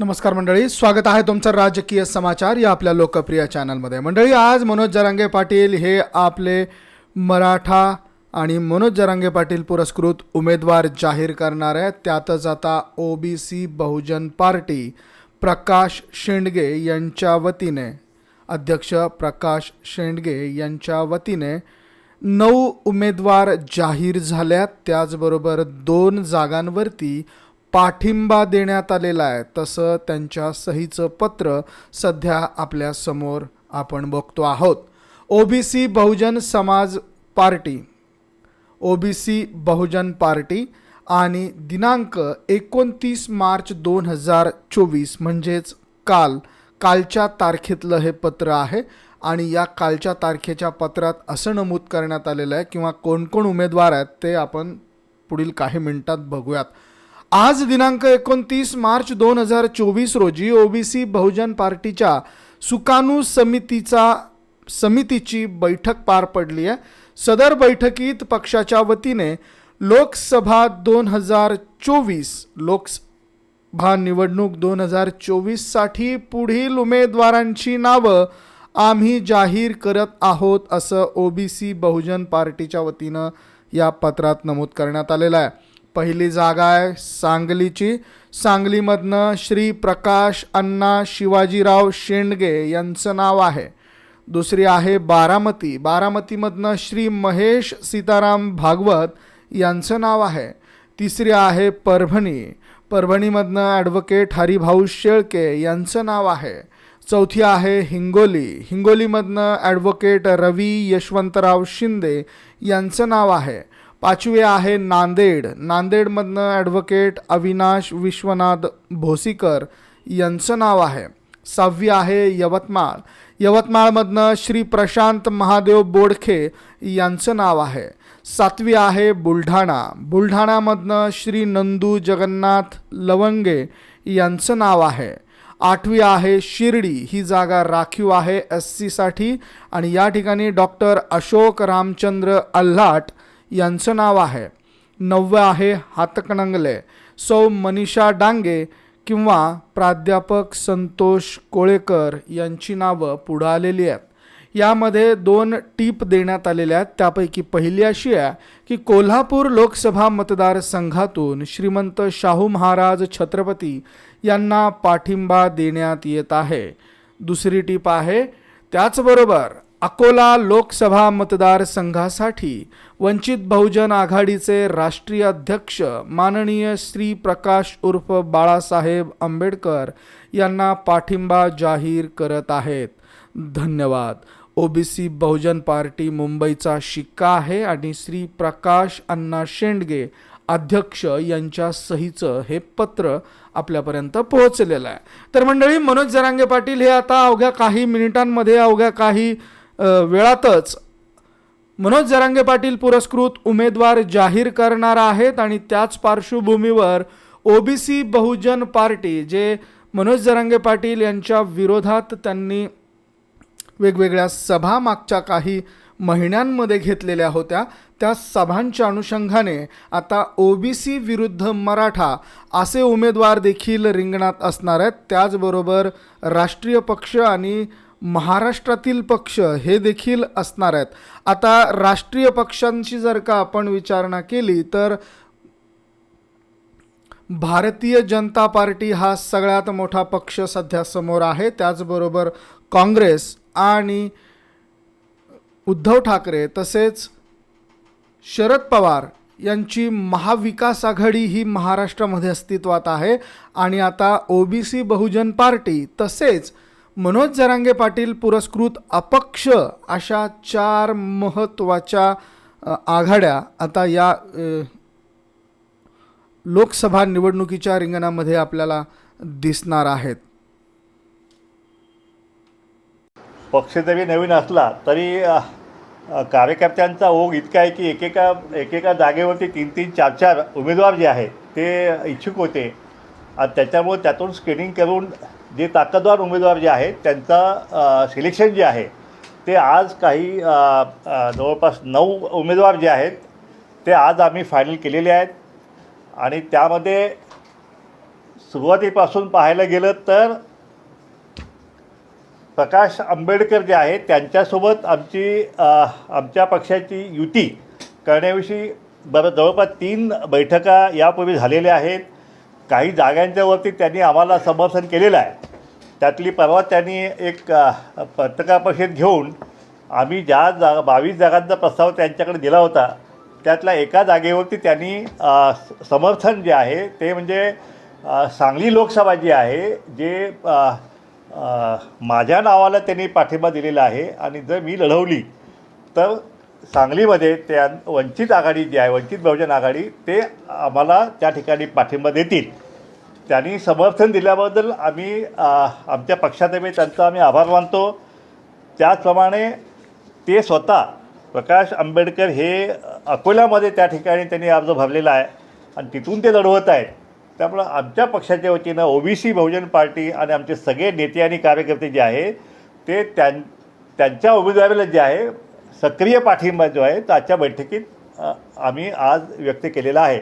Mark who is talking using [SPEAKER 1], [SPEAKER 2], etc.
[SPEAKER 1] नमस्कार मंडळी स्वागत आहे तुमचं राजकीय समाचार या आपल्या लोकप्रिय चॅनलमध्ये. मंडळी आज मनोज जरांगे पाटील हे आपले मराठा आणि मनोज जरांगे पाटील पुरस्कृत उमेदवार जाहीर करणार आहेत. त्यातच आता O B C Bahujan party Prakash Shendge यांच्या वतीने अध्यक्ष प्रकाश शेंडगे यांच्या वतीने नऊ उमेदवार जाहीर झाल्यात. त्याचबरोबर दोन जागांवरती पाठिंबा देण्यात आलेला आहे. तसं त्यांच्या सहीचं पत्र सध्या आपल्यासमोर आपण बघतो आहोत. OBC Bahujan Samaj party. OBC बहुजन पार्टी आणि दिनांक एकोणतीस मार्च दोन हजार चोवीस म्हणजेच काल. कालच्या तारखेतलं हे पत्र आहे आणि या कालच्या तारखेच्या पत्रात असं नमूद करण्यात आलेलं आहे किंवा कोण कोण उमेदवार आहेत ते आपण पुढील काही मिनिटात बघूयात. आज दिनांक एकोणतीस मार्च दोन हजार चोवीस रोजी ओबीसी बहुजन पार्टीच्या सुकाणू समितीचा समितीची बैठक पार पडली आहे. सदर बैठकीत पक्षाच्या वतीने लोकसभा दोन हजार चोवीस लोकसभा निवडणूक दोन हजार चोवीससाठी पुढील उमेदवारांची नावं आम्ही जाहीर करत आहोत असं ओबीसी बहुजन पार्टीच्या वतीनं या पत्रात नमूद करण्यात आलेलं आहे. पहिली जागा आहे सांगलीची. सांगलीमधनं श्री प्रकाश अण्णा शिवाजीराव शेंडगे यांचं नाव आहे. दुसरी आहे बारामती. बारामतीमधनं श्री महेश सीताराम भागवत यांचं नाव आहे. तिसरी आहे परभणी. परभणीमधनं ॲडव्होकेट हरिभाऊ शेळके यांचं नाव आहे. चौथी आहे हिंगोली. हिंगोलीमधनं ॲडव्होकेट रवी यशवंतराव शिंदे यांचं नाव आहे. पाचवी आहे नांदेड. नांदेडमधनं ॲडव्होकेट अविनाश विश्वनाथ भोसीकर यांचं नाव आहे. सहावी आहे यवतमाळ. यवतमाळमधनं श्री प्रशांत महादेव बोडखे यांचं नाव आहे. सातवी आहे बुलढाणा. बुलढाणामधनं श्री नंदू जगन्नाथ लवंगे यांचं नाव आहे. आठवी आहे शिर्डी. ही जागा राखीव आहे एस सीसाठी आणि या ठिकाणी डॉक्टर अशोक रामचंद्र अल्हाट यांचं नाव आहे. नववं आहे हातकणंगले. सौ मनीषा डांगे किंवा प्राध्यापक संतोष कोळेकर यांची नावं पुढं आलेली आहेत. यामध्ये दोन टीप देण्यात आलेल्या आहेत. त्यापैकी पहिली अशी आहे की कोल्हापूर लोकसभा मतदारसंघातून श्रीमंत शाहू महाराज छत्रपती यांना पाठिंबा देण्यात येत आहे. दुसरी टीप आहे त्याचबरोबर अकोला लोकसभा मतदारसंघासाठी वंचित बहुजन आघाडीचे राष्ट्रीय अध्यक्ष माननीय श्री प्रकाश उर्फ बाळासाहेब आंबेडकर यांना पाठिंबा जाहीर करत आहेत. धन्यवाद. ओबीसी बहुजन पार्टी मुंबईचा शिक्का आहे आणि श्री प्रकाश अण्णा शेंडगे अध्यक्ष यांच्या सहीचं हे पत्र आपल्यापर्यंत पोहोचलेलं आहे. तर मंडळी मनोज जरांगे पाटील हे आता अवघ्या काही मिनिटांमध्ये अवघ्या काही वेळातच. मनोज जरांगे पाटील पुरस्कृत उमेदवार जाहीर करणार आहेत आणि त्याच पार्श्वभूमीवर ओबीसी बहुजन पार्टी जे मनोज जरांगे पाटील यांच्या विरोधात त्यांनी वेगवेगळ्या सभा मागच्या काही महिन्यांमध्ये घेतलेल्या होत्या त्या सभांच्या अनुषंगाने आता ओबीसी विरुद्ध मराठा असे उमेदवार देखील रिंगणात असणार आहेत. त्याचबरोबर राष्ट्रीय पक्ष आणि महाराष्ट्रातील पक्ष हे देखील असणार आहेत. आता राष्ट्रीय पक्षांची जर का आपण विचारणा केली तर भारतीय जनता पार्टी हा सगळ्यात मोठा पक्ष सध्या समोर आहे. त्याचबरोबर काँग्रेस आणि उद्धव ठाकरे तसेच शरद पवार यांची महाविकास आघाडी ही महाराष्ट्रामध्ये अस्तित्वात आहे. आणि आता ओबीसी बहुजन पार्टी तसेच मनोज जरांगे पाटील पुरस्कृत अपक्ष अशा चार महत्त्वाच्या आघाड्या आता या लोकसभा निवडणुकीच्या रिंगणामध्ये आपल्याला दिसणार आहेत.
[SPEAKER 2] पक्ष जरी नवीन असला तरी कार्यकर्त्यांचा ओघ इतका आहे की एकेका एकेका जागेवरती तीन तीन चार चार उमेदवार जे आहेत ते इच्छुक होते. आणि त्याच्यामुळे त्यातून स्क्रीनिंग करून जे ताकदवार उमेदवार जे आहेत त्यांचा सिलेक्शन जे आहे ते आज काही जवळपास नऊ उमेदवार जे आहेत ते आज आम्ही फायनल केलेले आहेत. आणि त्यामध्ये सुरुवातीपासून पाहायला गेलं तर प्रकाश आंबेडकर जे आहेत त्यांच्यासोबत आमची आमच्या पक्षाची युती करण्याविषयी बरं जवळपास तीन बैठका यापूर्वी झालेल्या आहेत. काही जागांच्यावरती त्यांनी आम्हाला समर्थन केलेलं आहे. त्यातली परवा त्यांनी एक पत्रकार परिषद घेऊन आम्ही ज्या जागा बावीस जागांचा प्रस्ताव त्यांच्याकडे दिला होता त्यातल्या एका जागेवरती त्यांनी समर्थन जे आहे ते म्हणजे सांगली लोकसभा जी आहे जे माझ्या नावाला त्यांनी पाठिंबा दिलेला आहे आणि जर मी लढवली तर सांगलीमध्ये त्या वंचित आघाडी जी आहे वंचित बहुजन आघाडी ते आम्हाला त्या ठिकाणी पाठिंबा देतील. त्यांनी समर्थन दिल्याबद्दल आम्ही आमच्या पक्षातर्फे त्यांचा आम्ही आभार मानतो. त्याचप्रमाणे ते स्वतः प्रकाश आंबेडकर हे अकोल्यामध्ये त्या ठिकाणी त्यांनी अर्ज भरलेला आहे आणि तिथून ते लढवत आहेत. त्यामुळं आमच्या पक्षाच्या वतीनं ओबीसी बहुजन पार्टी आणि आमचे सगळे नेते आणि कार्यकर्ते जे आहे ते त्यां त्यांच्या उमेदवारीला जे आहे सक्रिय पाठिंबा जो आहे तो आजच्या बैठकीत आम्ही आज व्यक्त केलेला आहे.